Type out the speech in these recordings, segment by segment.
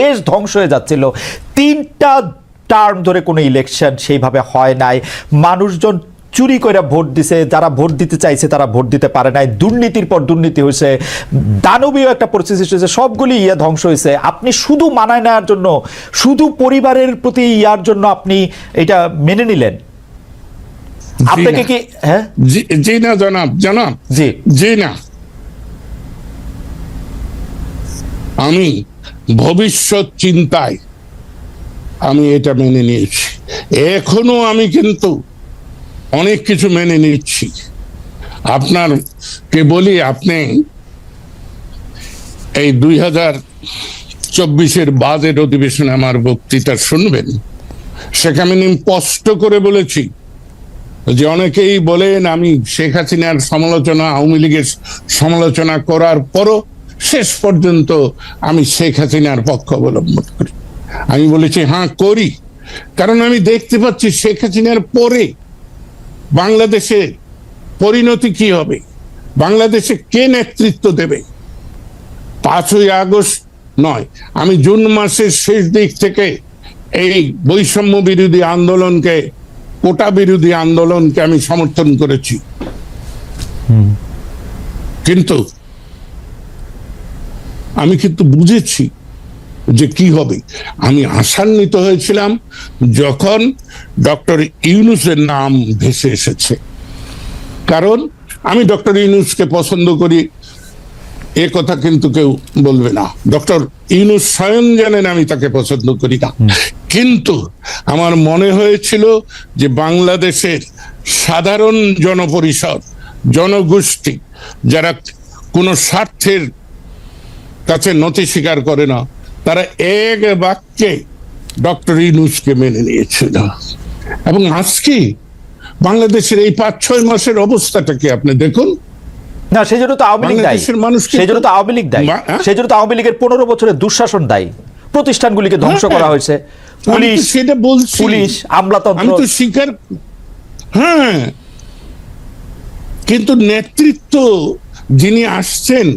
দেশ ধ্বংস হয়ে যাচ্ছিল। তিনটা টার্ম ধরে কোনো ইলেকশন সেইভাবে হয় নাই। মানুষজন চুরি করে ভোট দিছে যারা ভোট দিতে চাইছে তারা ভোট দিতে পারে নাই। দুর্নীতির পর দুর্নীতি হয়েছে দানবীয় একটা পরিস্থিতি সৃষ্টি হয়েছে সবগুলি ইয়ে ধ্বংস হয়েছে আপনি শুধু মানায় নেওয়ার জন্য শুধু পরিবারের প্রতি ইয়ার জন্য আপনি এটা মেনে নিলেন। আপনাকে কি হ্যাঁ? জি জি না জনাব জনাব। জি। জি না। আমি ভবিষ্যৎ চিন্তায় আমি এটা মেনে নিয়েছি। এখনও আমি কিন্তু অনেক কিছু মেনে নিচ্ছি। আপনার কে বলি, আপনি এই দুই হাজার চব্বিশের বাজেট অধিবেশনে আমার বক্তৃতা শুনবেন। সেখানে আমি স্পষ্ট করে বলেছি যে অনেকেই বলেন, আমি শেখ হাসিনার সমালোচনা, আওয়ামী লীগের সমালোচনা করার পরও শেষ পর্যন্ত আমি শেখ হাসিনার পক্ষ অবলম্বন করি। আমি বলেছি হ্যাঁ করি। কারণ আমি দেখতে পাচ্ছি শেখ হাসিনার পরে বাংলাদেশে পরিণতি কি হবে? বাংলাদেশে কে নেতৃত্ব দেবে? পাঁচই আগস্ট নয় আমি জুন মাসের শেষ দিক থেকে এই বৈষম্য বিরোধী আন্দোলনকে কোটা বিরোধী আন্দোলনকে আমি সমর্থন করেছি। কিন্তু আমি কিন্তু বুঝেছি যে কি হবে। আমি আশান্বিত হয়েছিলাম যখন ডক্টর ইউনুসের নাম ভেসে এসেছে। কারণ আমি ডক্টর ইউনুসকে পছন্দ করি এ কথা কিন্তু কেউ বলবে না। ডক্টর ইউনুস স্বয়ং জানেন আমি তাকে পছন্দ করি না। কিন্তু আমার মনে হয়েছিল যে বাংলাদেশের সাধারণ জনপরিষদ জনগোষ্ঠী যারা কোনো স্বার্থের কাছে নথি স্বীকার করে না। তারা এক বাক্যে ডক্টর ইউনুসকে মেনে নিয়েছিল। এবং আজকে বাংলাদেশের এই পাঁচ ছয় মাসের অবস্থাটা কি আপনি দেখুন? না সেই জন্য তো আওয়ামী লীগ দায়ী। সেই জন্য তো আওয়ামী লীগ দায়ী। হ্যাঁ? সেই জন্য তো আওয়ামী লীগের পনেরো বছরের দুঃশাসন দায়ী। প্রতিষ্ঠানগুলিকে ধ্বংস হ্যাঁ। করা হয়েছে। পুলিশ সেটা বলছি। পুলিশ আমলাতন্ত্র। আমি তো স্বীকার হ্যাঁ। কিন্তু নেতৃত্ব যিনি আসছেন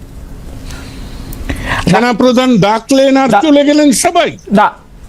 প্রধান ডাকলেন আর চলে গেলেন সবাই। না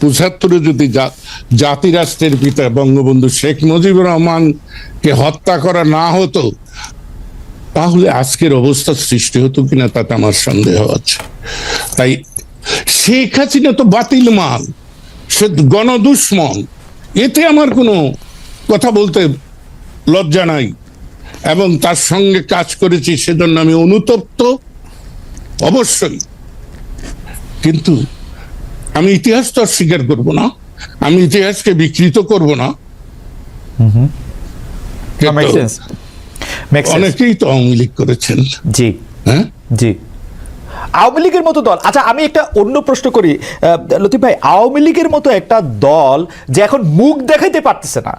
পঁচাত্তরে যদি জা- জাতি রাষ্ট্রের পিতা বঙ্গবন্ধু শেখ মুজিবুর রহমানকে হত্যা করা না হতো, তাহলে আজকের অবস্থা সৃষ্টি হতো কিনা তাতে আমার সন্দেহ আছে। তাই শেখ হাসিনা তো বাতিল মাল সে গণদুশ্মন, এতে আমার কোনো কথা বলতে লজ্জা নাই। এবং তার সঙ্গে কাজ করেছি সেজন্য আমি অনুতপ্ত, অবশ্যই। কিন্তু আমি ইতিহাস তো স্বীকার করব না। আমি ইতিহাসকে বিকৃত করব না। অনেকেই তো আওয়ামী লীগ করেছেন। জি। হ্যাঁ? জি। আওয়ামী লীগের মতো দল। আচ্ছা আমি একটা অন্য প্রশ্ন করি। লতিফ ভাই আওয়ামী লীগের মতো একটা দল যে এখন মুখ দেখাইতে পারতেছে না।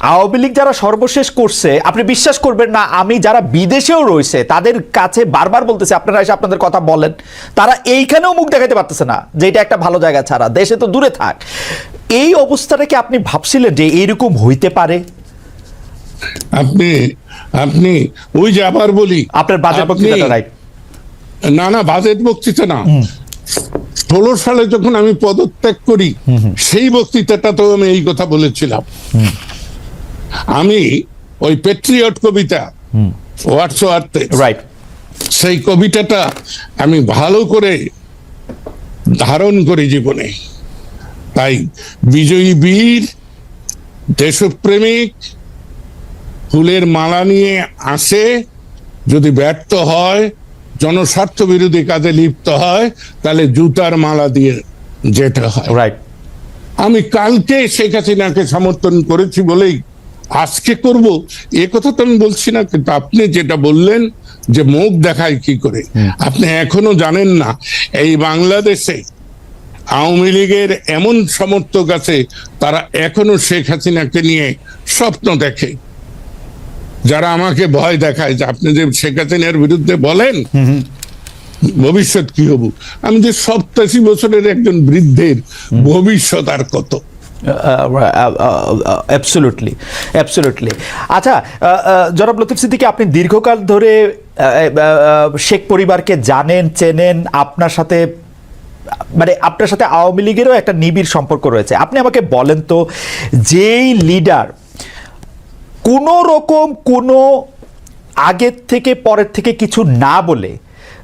আওয়ামী লীগ যারা সর্বশেষ করছে আপনি বিশ্বাস করবেন না আমি যারা বিদেশেও রয়েছে তাদের কাছে বারবার বলতেছে আপনারা এসে আপনাদের কথা বলেন তারা এইখানেও মুখ দেখাইতে পারতেছে না যে এটা একটা ভালো জায়গা ছাড়া দেশে তো দূরে থাক। এই অবস্থাটা কি আপনি ভাবছিলেন যে এইরকম হইতে পারে? আপনি আপনি ওই যে আবার বলি আপনার বাজেট বক্তৃতাটা রাইট। না না বাজেট বক্তৃতা না। ষোলো সালে যখন আমি পদত্যাগ করি সেই বক্তৃতাটা তো আমি এই কথা বলেছিলাম। আমি ওই পেট্রিয়ট কবিতা ওয়ার্ডস ওয়ার্থে রাইট সেই কবিতাটা আমি ভালো করে ধারণ করি জীবনে। তাই বিজয়ী বীর দেশপ্রেমিক ফুলের মালা নিয়ে আসে যদি ব্যর্থ হয় জনস্বার্থ বিরোধী কাজে লিপ্ত হয় তাহলে জুতার মালা দিয়ে যেতে হয়। রাইট আমি কালকে শেখ হাসিনাকে সমর্থন করেছি বলেই আজকে করব? এ কথা তো আমি বলছি না কিন্তু আপনি যেটা বললেন যে মুখ দেখায় কি করে? আপনি এখনও জানেন না এই বাংলাদেশে আওয়ামী লীগের এমন সমর্থক আছে তারা এখনও শেখ হাসিনাকে নিয়ে স্বপ্ন দেখে। যারা আমাকে ভয় দেখায় যে আপনি যে শেখ হাসিনার বিরুদ্ধে বলেন ভবিষ্যৎ কি হব? আমি যে সপ্তাশি বছরের একজন বৃদ্ধের ভবিষ্যৎ আর কত? অ্যাবসলুটলি অ্যাবসলুটলি আচ্ছা আহ, আহ, জনাব লতিফ সিদ্দিকি আপনি দীর্ঘকাল ধরে শেখ পরিবারকে জানেন চেনেন আপনার সাথে মানে আপনার সাথে আওয়ামী লীগেরও একটা নিবিড় সম্পর্ক রয়েছে। আপনি আমাকে বলেন তো যেই লিডার কোনো রকম কোনো আগের থেকে পরের থেকে কিছু না বলে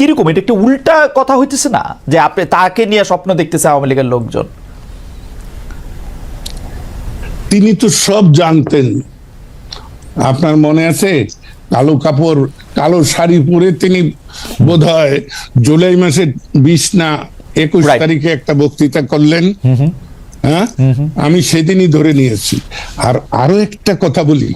কীরকম? এটা একটু উল্টা কথা হইতেছে না যে আপনি তাকে নিয়ে স্বপ্ন দেখতেছে আওয়ামী লীগের লোকজন? তিনি তো সব জানতেন। আপনার মনে আছে? কালো কাপড় কালো শাড়ি পরে তিনি বোধ হয় জুলাই মাসের বিশ না একুশ. তারিখে একটা বক্তৃতা করলেন। হ্যাঁ? আমি সেদিনই ধরে নিয়েছি। আর আরও একটা কথা বলি।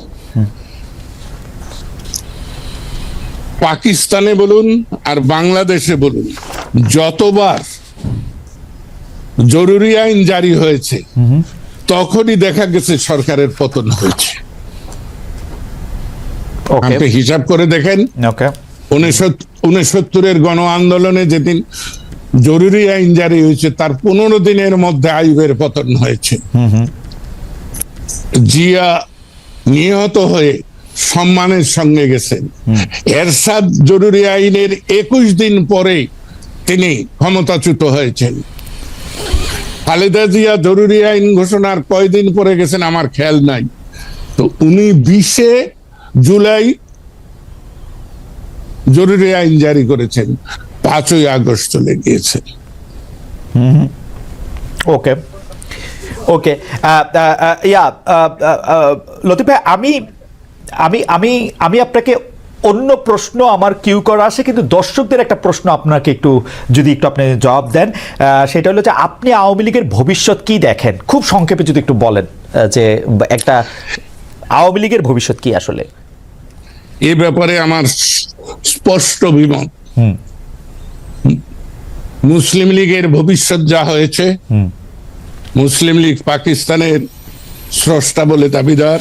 পাকিস্তানে বলুন আর বাংলাদেশে বলুন যতবার জরুরি আইন জারি হয়েছে তখনই দেখা গেছে সরকারের পতন হয়েছে। আপনি হিসাব করে দেখেন। উনসত্তরের গণ আন্দোলনে যেদিন জরুরি আইন জারি হয়েছে তার পনেরো দিনের মধ্যে আইবের পতন হয়েছে। জিয়া নিহত হয়ে সম্মানের সঙ্গে গেছেন। এরশাদ জরুরি আইনের একুশ দিন পরে তিনি ক্ষমতাচ্যুত হয়েছেন। খালেদা জিয়া জরুরি আইন ঘোষণার কয়দিন পরে গেছেন আমার খেয়াল নাই। তো উনি বিশে জুলাই জরুরি আইন জারি করেছেন, পাঁচই আগস্ট চলে গিয়েছে। ওকে ওকে। ইয়া লতিফ আমি আমি আমি আমি আপনাকে অন্য প্রশ্ন আমার কিউ করা আছে কিন্তু দর্শকদের একটা প্রশ্ন আপনাকে একটু যদি একটু আপনি জবাব দেন সেটা হলো যে আপনি আওয়ামী লীগের ভবিষ্যৎ কি দেখেন? খুব সংক্ষেপে যদি একটু বলেন যে একটা আওয়ামী লীগের ভবিষ্যৎ কি আসলে? এ ব্যাপারে আমার স্পষ্ট অভিমত। মুসলিম লীগের ভবিষ্যৎ যা হয়েছে মুসলিম লীগ পাকিস্তানের স্রষ্টা বলে দাবিদার।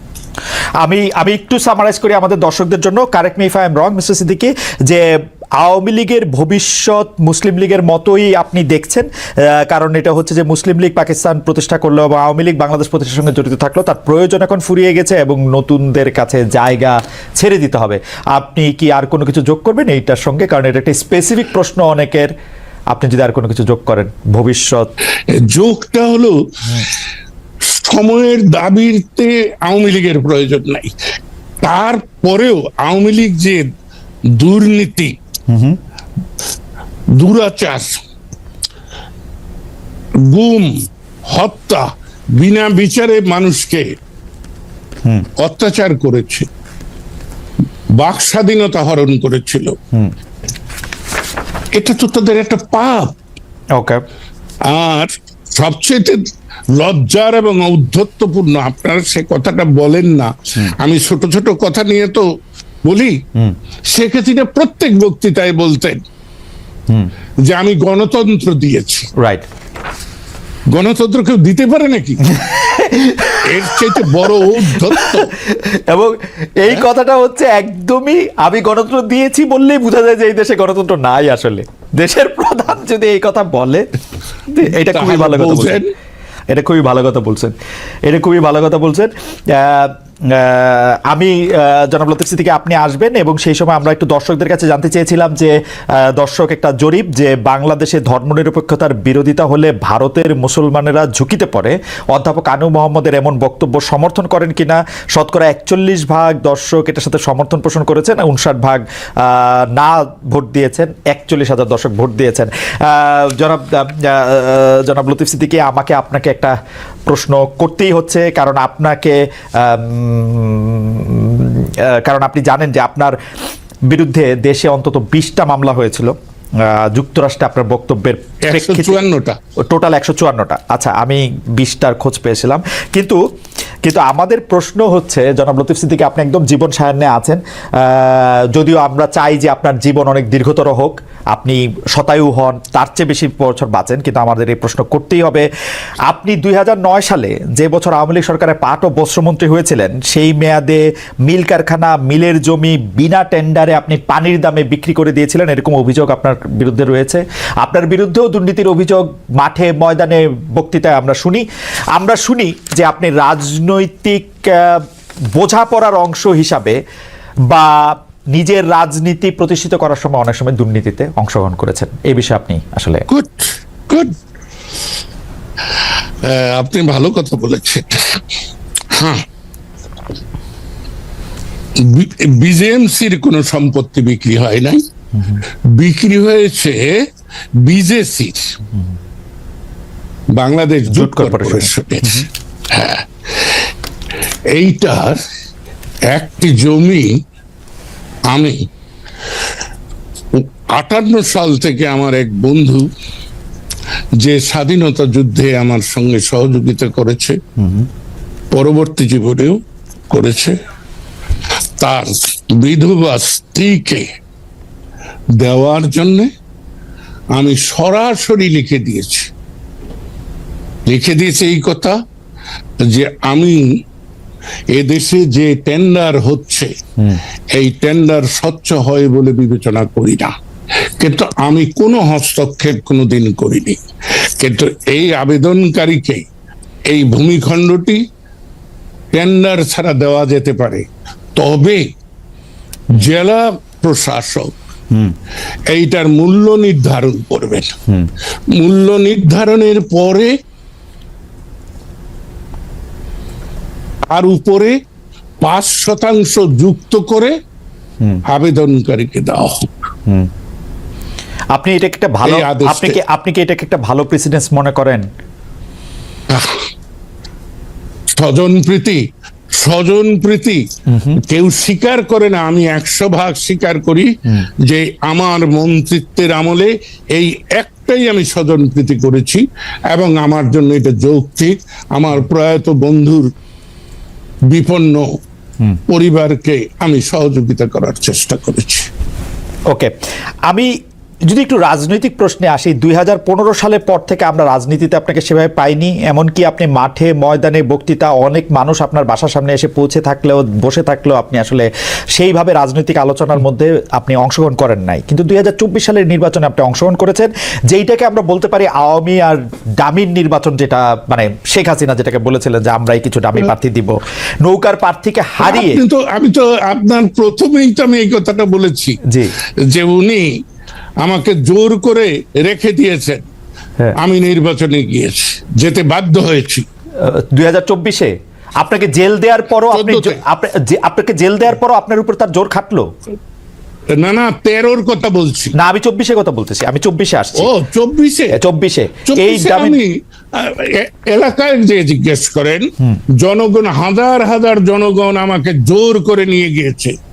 আমি আমি একটু সামারাইজ করি আমাদের দর্শকদের জন্য। Correct me if I am wrong Mister Siddiqui যে আওয়ামী লীগের ভবিষ্যৎ মুসলিম লীগের মতোই আপনি দেখছেন কারণ এটা হচ্ছে যে মুসলিম লীগ পাকিস্তান প্রতিষ্ঠা করল এবং আওয়ামী লীগ বাংলাদেশ প্রতিষ্ঠার সঙ্গে জড়িত থাকল, তার প্রয়োজন এখন ফুরিয়ে গেছে এবং নতুনদের কাছে জায়গা ছেড়ে দিতে হবে। আপনি কি আর কোনো কিছু যোগ করবেন এইটার সঙ্গে? কারণ এটা একটা স্পেসিফিক প্রশ্ন অনেকের। আপনি যদি আর কোনো কিছু যোগ করেন, ভবিষ্যৎ। যোগটা হলো সময়ের দাবিতে আওয়ামী লীগের প্রয়োজন নাই। তারপরেও আওয়ামী লীগ যে দুর্নীতি দুরাচার গুম হত্যা বিনা বিচারে মানুষকে অত্যাচার করেছে বাক স্বাধীনতা হরণ করেছিল। এটা তো তাদের একটা পাপ। ওকে আর সবচেয়ে লজ্জার এবং ঔদ্ধত্যপূর্ণ আপনারা সে কথাটা বলেন না। আমি ছোট ছোট কথা নিয়ে তো বলি। শেখ হাসিনা প্রত্যেক বক্তৃতায় বলতেন যে আমি গণতন্ত্র দিয়েছি। রাইট গণতন্ত্র কেউ দিতে পারে নাকি? এর চাইতে বড় উদ্ধত্ত। এবং এই কথাটা হচ্ছে একদমই আমি গণতন্ত্র দিয়েছি বললেই বোঝা যায় যে এই দেশে গণতন্ত্র নাই আসলে। দেশের প্রধান যদি এই কথা বলে এটা খুবই ভালো কথা বলছেন? এটা খুবই ভালো কথা বলছেন। এটা খুবই ভালো কথা বলছেন। আমি জনাব লতিফ সিদ্দিকী, আপনি আসবেন এবং সেই সময় আমরা একটু দর্শকদের কাছে জানতে চেয়েছিলাম যে দর্শক একটা জরিপ যে বাংলাদেশে ধর্মনিরপেক্ষতার বিরোধিতা হলে ভারতের মুসলমানেরা ঝুঁকিতে পড়ে। অধ্যাপক আনু মোহাম্মদের এমন বক্তব্য সমর্থন করেন কিনা? শতকরা একচল্লিশ ভাগ দর্শক এটার সাথে সমর্থন পোষণ করেছেন, উনষাট ভাগ না ভোট দিয়েছেন, একচল্লিশ হাজার দর্শক ভোট দিয়েছেন। জনাব জনাব লতিফ সিদ্দিকী, আমাকে আপনাকে একটা প্রশ্ন করতেই হচ্ছে, কারণ আপনাকে কারণ আপনি জানেন যে আপনার বিরুদ্ধে দেশে অন্তত বিশটা মামলা হয়েছিল। যুক্তরাষ্ট্রে আপনার বক্তব্যের চুয়ান্নটা। টোটাল একশো চুয়ান্নটা। আচ্ছা আমি বিশটার খোঁজ পেয়েছিলাম। কিন্তু কিন্তু আমাদের প্রশ্ন হচ্ছে জনাব লতিফ সিদ্দিকী আপনি একদম জীবন সায়ান্নে আছেন। যদিও আমরা চাই যে আপনার জীবন অনেক দীর্ঘতর হোক আপনি শতায়ু হন তার চেয়ে বেশি বছর বাঁচেন কিন্তু আমাদের এই প্রশ্ন করতেই হবে। আপনি দুই হাজার নয় সালে যে বছর আওয়ামী লীগ সরকারের পাট ও বস্ত্রমন্ত্রী হয়েছিলেন সেই মেয়াদে মিল কারখানা মিলের জমি বিনা টেন্ডারে আপনি পানির দামে বিক্রি করে দিয়েছিলেন এরকম অভিযোগ আপনার বিরুদ্ধে রয়েছে। আপনার বিরুদ্ধেও দুর্নীতির অভিযোগ মাঠে, ময়দানে, বক্তৃতায় আমরা শুনি। আমরা শুনি যে আপনি রাজনৈতিক বোঝাপড়ার অংশ হিসাবে বা নিজের রাজনীতি প্রতিষ্ঠিত করার সময় অনেক সময় দুর্নীতিতে অংশগ্রহণ করেছেন। এই বিষয়ে আপনি আসলে গুড গুড আপনি ভালো কথা বলেছেন। হ্যাঁ। বিজেএমসির কোনো সম্পত্তি বিক্রি হয় নাই। বিক্রি হয়েছে বিজেসির বাংলাদেশ জুট জুট কর্পোরেশন। কর্পোরেশনের হ্যাঁ। এইটার একটি জমি আমি আটান্ন সাল থেকে আমার এক বন্ধু যে স্বাধীনতা যুদ্ধে আমার সঙ্গে সহযোগিতা করেছে পরবর্তী জীবনেও করেছে। তার বিধবা স্ত্রীকে দেওয়ার জন্য আমি সরাসরি লিখে দিয়েছি। লিখে দিয়েছে এই কথা যে আমি এদেশে যে টেন্ডার হচ্ছে এই টেন্ডার স্বচ্ছ হয় বলে বিবেচনা করি না। কিন্তু আমি কোনো হস্তক্ষেপ কোনোদিন করিনি। কিন্তু এই আবেদনকারীকে এই ভূমিখণ্ডটি টেন্ডার ছাড়া দেওয়া যেতে পারে। তবে জেলা প্রশাসক এইটার মূল্য নির্ধারণ করবেন। মূল্য নির্ধারণের পরে তার উপরে পাঁচ শতাংশ যুক্ত করে আবেদনকারীকে দেওয়া হোক। আপনি এটাকে একটা ভালো আপনি কি আপনি কি এটাকে একটা ভালো প্রেসিডেন্স মনে করেন? স্বজন প্রীতি স্বজন প্রীতি কেউ স্বীকার করে না আমি একশো ভাগ স্বীকার করি যে আমার মন্ত্রিত্বের আমলে এই একটাই আমি স্বজন প্রীতি করেছি এবং আমার জন্য এটা যৌক্তিক। আমার প্রয়াত বন্ধুর বিপন্ন পরিবারকে আমি সহযোগিতা করার চেষ্টা করেছি। ওকে আমি যদি একটু রাজনৈতিক প্রশ্নে আসি দুই হাজার পনেরো সালের পর থেকে আমরা রাজনীতিতে আপনাকে সেভাবে পাইনি এমনকি আপনি মাঠে ময়দানে বক্তৃতা অনেক মানুষ আপনার বাসার সামনে এসে পৌঁছে থাকলেও বসে থাকলেও আপনি আসলে সেইভাবে রাজনৈতিক আলোচনার মধ্যে আপনি অংশগ্রহণ করেন নাই কিন্তু দুই সালের নির্বাচনে আপনি অংশগ্রহণ করেছেন যেইটাকে আমরা বলতে পারি আওয়ামী আর ডামির নির্বাচন যেটা মানে শেখ হাসিনা যেটাকে বলেছিলেন যে আমরাই কিছু ডামি প্রার্থী দিব নৌকার প্রার্থীকে হারিয়ে কিন্তু আমি তো আপনার প্রথমেই তো আমি এই কথাটা বলেছি জি। যে উনি আমাকে জোর করে রেখে দিয়েছেন। হ্যাঁ। আমি নির্বাচনে গিয়েছি যেতে বাধ্য হয়েছি। দুই হাজার চব্বিশে? আপনাকে জেল দেওয়ার পরও আপনি আপনাকে জেল দেওয়ার পরও আপনার উপর তার জোর খাটলো? না না তেরোর কথা বলছি। না আমি চব্বিশে কথা বলতেছি আমি চব্বিশে আসছি। ও চব্বিশে? চব্বিশে। এই আমি এলাকায় যে জিজ্ঞেস করেন জনগণ হাজার হাজার জনগণ আমাকে জোর করে নিয়ে গিয়েছে।